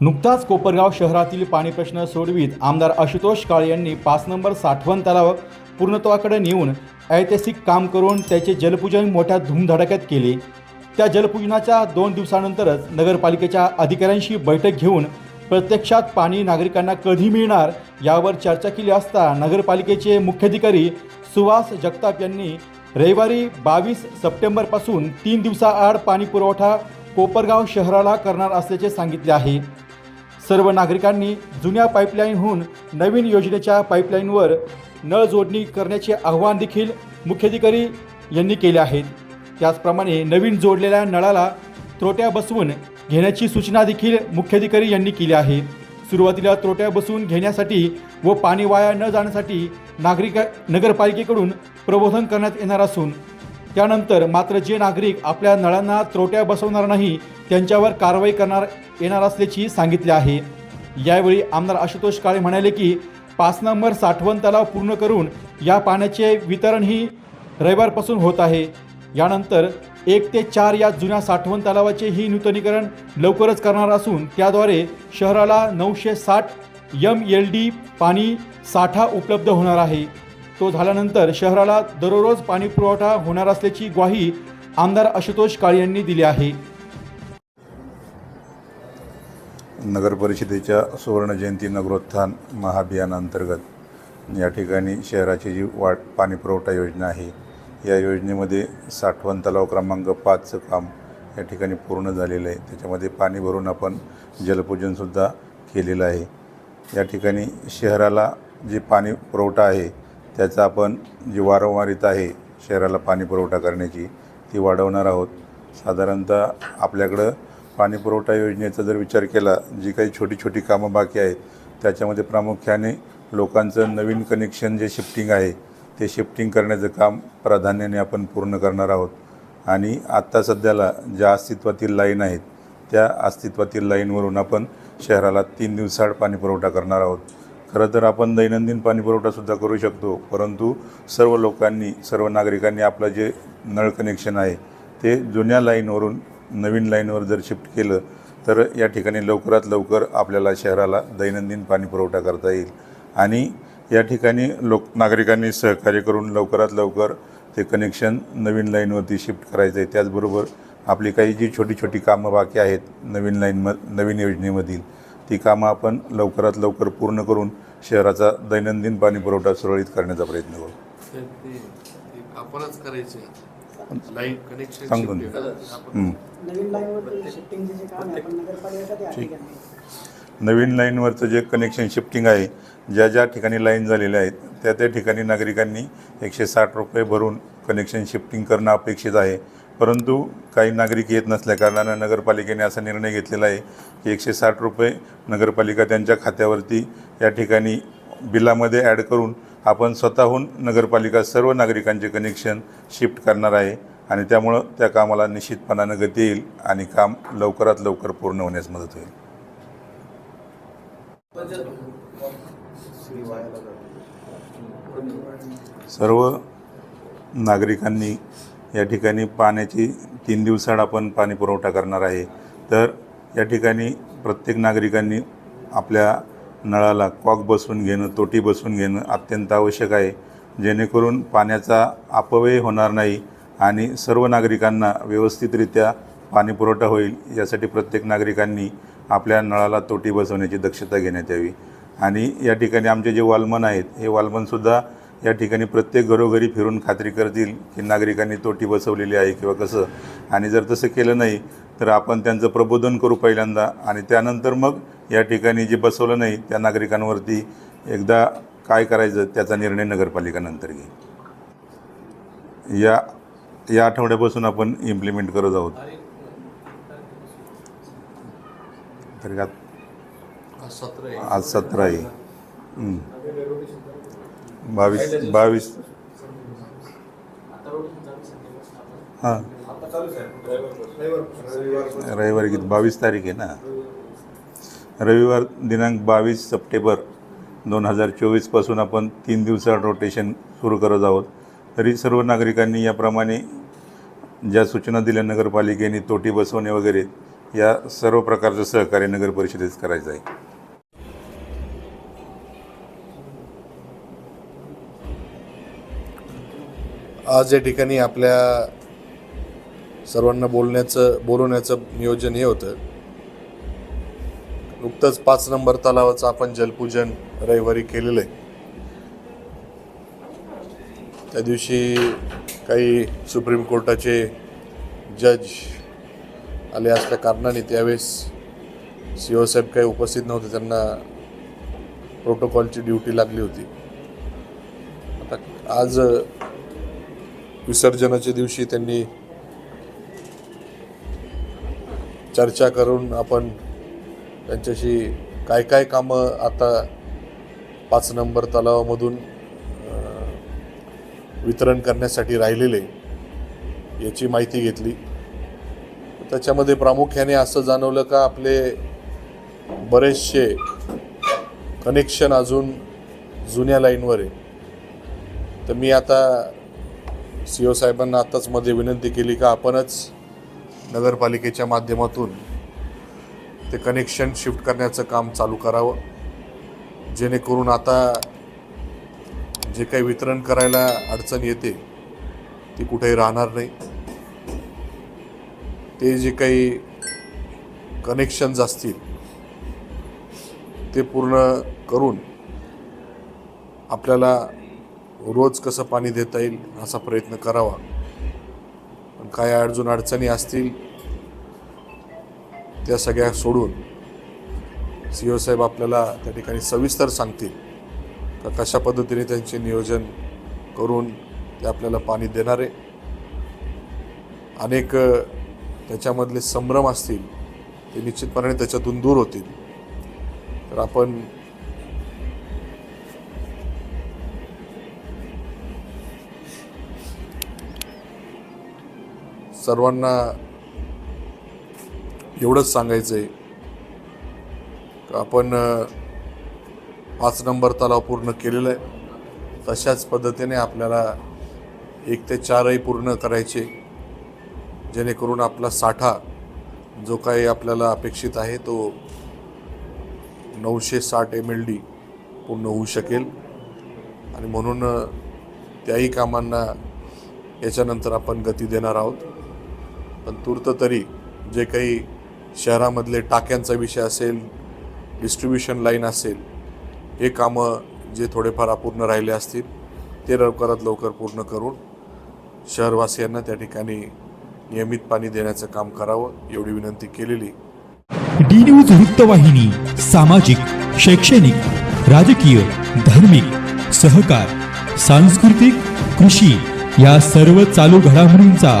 नुकताच कोपरगाव शहरातील पाणी प्रश्न सोडवीत आमदार आशुतोष काळे यांनी पाच नंबर साठवण तलाव पूर्णत्वाकडे नेऊन ऐतिहासिक काम करून त्याचे जलपूजन मोठ्या धूमधडाक्यात केले. त्या जलपूजनाच्या दोन दिवसानंतरच नगरपालिकेच्या अधिकाऱ्यांशी बैठक घेऊन प्रत्यक्षात पाणी नागरिकांना कधी मिळणार यावर चर्चा केली असता नगरपालिकेचे मुख्याधिकारी सुहास जगताप यांनी रविवारी बावीस सप्टेंबरपासून तीन दिवसाआड पाणी पुरवठा कोपरगाव शहराला करणार असल्याचे सांगितले आहे. सर्व नागरिकांनी जुन्या पाईपलाईनहून नवीन योजनेच्या पाईपलाईनवर नळ जोडणी करण्याचे आवाहन देखील मुख्याधिकारी यांनी केले आहेत. त्याचप्रमाणे नवीन जोडलेल्या नळाला त्रोट्या बसवून घेण्याची सूचना देखील मुख्याधिकारी यांनी केली आहे. सुरुवातीला त्रोट्या बसवून घेण्यासाठी व पाणी वाया न जाण्यासाठी नागरिक नगरपालिकेकडून प्रबोधन करण्यात येणार असून त्यानंतर मात्र जे नागरिक आपल्या नळांना त्रोट्या बसवणार नाही त्यांच्यावर कारवाई करणार येणार असल्याची सांगितले आहे. यावेळी आमदार आशुतोष काळे म्हणाले की पाच नंबर साठवण तलाव पूर्ण करून या पाण्याचे वितरणही रविवारपासून होत आहे. यानंतर एक ते चार या जुन्या साठवण तलावाचे ही नूतनीकरण लवकरच करणार असून त्याद्वारे शहराला नऊशे साठ एम एल डी पाणी साठा उपलब्ध होणार आहे. तो झाल्यानंतर शहराला दररोज पाणी पुरवठा होणार असल्याची ग्वाही आमदार आशुतोष काळे यांनी दिली आहे. नगर परिषदेच्या सुवर्णजयंती नगरोत्थान महाभियानांतर्गत या ठिकाणी शहराची जी वाट पाणी पुरवठा योजना आहे या योजनेमध्ये साठवण तलाव क्रमांक पाचचं काम या ठिकाणी पूर्ण झालेलं आहे. त्याच्यामध्ये पाणी भरून आपण जलपूजनसुद्धा केलेलं आहे. या ठिकाणी शहराला जे पाणी पुरवठा आहे त्याचा आपण जी वारंवारिता आहे शहराला पाणी पुरवठा करण्याची ती वाढवणार आहोत. साधारणतः आपल्याकडं पाणी पुरवठा योजनेचा जर विचार केला जी काही छोटी छोटी कामं बाकी आहेत त्याच्यामध्ये प्रामुख्याने लोकांचं नवीन कनेक्शन जे शिफ्टिंग आहे ते शिफ्टिंग करण्याचं काम प्राधान्याने आपण पूर्ण करणार आहोत. आणि आत्ता सध्याला ज्या अस्तित्वातील लाईन आहेत त्या अस्तित्वातील लाईनवरून आपण शहराला तीन दिवसाआड पाणी पुरवठा करणार आहोत. खरं तर आपण दैनंदिन पाणी पुरवठासुद्धा करू शकतो परंतु सर्व लोकांनी सर्व नागरिकांनी आपलं जे नळ कनेक्शन आहे ते जुन्या लाईनवरून नवीन लाईनवर जर शिफ्ट केलं तर या ठिकाणी लवकरात लवकर आपल्याला शहराला दैनंदिन पाणी पुरवठा करता येईल. आणि या ठिकाणी लोक नागरिकांनी सहकार्य करून लवकरात लवकर ते कनेक्शन नवीन लाईनवरती शिफ्ट करायचं आहे त्याचबरोबर आपली काही जी छोटी छोटी कामं बाकी आहेत नवीन लाईन म नवीन योजनेमधील ती कामं आपण लवकरात लवकर पूर्ण करून शहराचा दैनंदिन पाणी पुरवठा सुरळीत करण्याचा प्रयत्न करू. ते- ते- ते आपणच करायचे लाईन कनेक्शन सांगतो ना. नवीन लाईनवरती शिफ्टिंगचे जे काम आहे आपण नगरपालिकेच्या त्या ठीक. नवीन लाईनवरचं जे कनेक्शन शिफ्टिंग आहे ज्या ज्या ठिकाणी लाईन झालेल्या आहेत त्या त्या ठिकाणी नागरिकांनी एकशे साठ रुपये भरून कनेक्शन शिफ्टिंग करणं अपेक्षित आहे. परंतु काही नागरिक येत नसल्याकारणानं नगरपालिकेने असा निर्णय घेतलेला आहे की एकशे साठ रुपये नगरपालिका त्यांच्या खात्यावरती या ठिकाणी बिलामध्ये ॲड करून आपण स्वतःहून नगरपालिका सर्व नागरिकांचे कनेक्शन शिफ्ट करणार आहे आणि त्यामुळं त्या कामाला निश्चितपणानं गती येईल आणि काम लवकरात लवकर पूर्ण होण्यास मदत होईल. सर्व नागरिकांनी या ठिकाणी पाण्याची तीन दिवसाड आपण पाणी पुरवठा करणार आहे. तर या ठिकाणी प्रत्येक नागरिकांनी आपल्या नळाला कॉक बसवून घेणं तोटी बसवून घेणं अत्यंत आवश्यक आहे. जेणेकरून पाण्याचा अपव्यय होणार नाही आणि सर्व नागरिकांना व्यवस्थितरित्या पाणी पुरवठा होईल यासाठी प्रत्येक नागरिकांनी आपल्या नळाला तोटी बसवण्याची दक्षता घेण्यात यावी. आणि या ठिकाणी आमचे जे वालमन आहेत हे वालमनसुद्धा या ठिकाणी प्रत्येक घरोघरी फिरून खात्री करतील की नागरिकांनी तोटी बसवलेली आहे किंवा कसं. आणि जर तसं केलं नाही तर आपण त्यांचं प्रबोधन करू पहिल्यांदा आणि त्यानंतर मग या ठिकाणी जे बसवलं नाही त्या नागरिकांवरती एकदा काय करायचं त्याचा निर्णय नगरपालिका नंतर घेईल. या या आठवड्यापासून आपण इम्प्लिमेंट करत आहोत. आज सतरा आहे. आज सतरा आहे. बावीस बावीस. हां. रविवारी किती बावीस तारीख आहे ना? रविवार दिनांक बावीस सप्टेंबर दोन हजार चोवीसपासून आपण तीन दिवसात रोटेशन सुरू करत आहोत. तरी सर्व नागरिकांनी याप्रमाणे ज्या सूचना दिल्या नगरपालिकेने तोटी बसवणे वगैरे या सर्व प्रकारचं सहकार्य नगर परिषदेत करायचं आहे. आज या ठिकाणी आपल्या सर्वांना बोलण्याचं बोलवण्याचं नियोजन हे होतं नुकतंच पाच नंबर तलावाचं आपण जलपूजन रविवारी केलेलं आहे. त्या दिवशी काही सुप्रीम कोर्टाचे जज आले असल्या कारणाने त्यावेळेस सी ओ साहेब काही उपस्थित नव्हते त्यांना प्रोटोकॉलची ड्युटी लागली होती. आता आज विसर्जनाच्या दिवशी त्यांनी चर्चा करून आपण त्यांच्याशी काय काय कामं आता पाच नंबर तलावामधून वितरण करण्यासाठी राहिलेले याची माहिती घेतली. त्याच्यामध्ये प्रामुख्याने असं जाणवलं का आपले बरेचसे कनेक्शन अजून जुन्या लाईनवर आहे. तर मी आता सी ओ साहेबांना आत्ताच मध्ये विनंती केली का आपणच नगरपालिकेच्या माध्यमातून ते कनेक्शन शिफ्ट करण्याचं काम चालू करावं. जेणेकरून आता जे काही वितरण करायला अडचण येते ती कुठेही राहणार नाही. ते जे काही कनेक्शन्स असतील ते पूर्ण करून आपल्याला रोज कसं पाणी देता येईल असा प्रयत्न करावा. पण काय अडचण अडचणी असतील त्या सगळ्या सोडून सी ओ साहेब आपल्याला त्या ठिकाणी सविस्तर सांगतील का कशा पद्धतीने त्यांचे नियोजन करून ते आपल्याला पाणी देणारे. अनेक त्याच्यामधले संभ्रम असतील ते निश्चितपणे त्याच्यातून दूर होतील. तर आपण सर्वांना एवढंच सांगायचं आहे का आपण पाच नंबर तलाव पूर्ण केलेला आहे. तशाच पद्धतीने आपल्याला एक ते चारही पूर्ण करायचे जेणेकरून आपला साठा जो काही आपल्याला अपेक्षित आहे तो नऊशे साठ एम एल डी पूर्ण होऊ शकेल. आणि म्हणून त्याही कामांना याच्यानंतर आपण गती देणार आहोत. पण तूर्त तरी जे काही शहरामधले टाक्यांचा विषय असेल डिस्ट्रीब्युशन लाईन असेल हे कामं जे थोडेफार अपूर्ण राहिले असतील ते लवकरात लवकर पूर्ण करून शहरवासियांना त्या ठिकाणी नियमित पाणी देण्याचं काम करावं एवढी विनंती केलेली. डी न्यूज वृत्तवाहिनी सामाजिक शैक्षणिक राजकीय धार्मिक सहकार सांस्कृतिक कृषी या सर्व चालू घडामोडींचा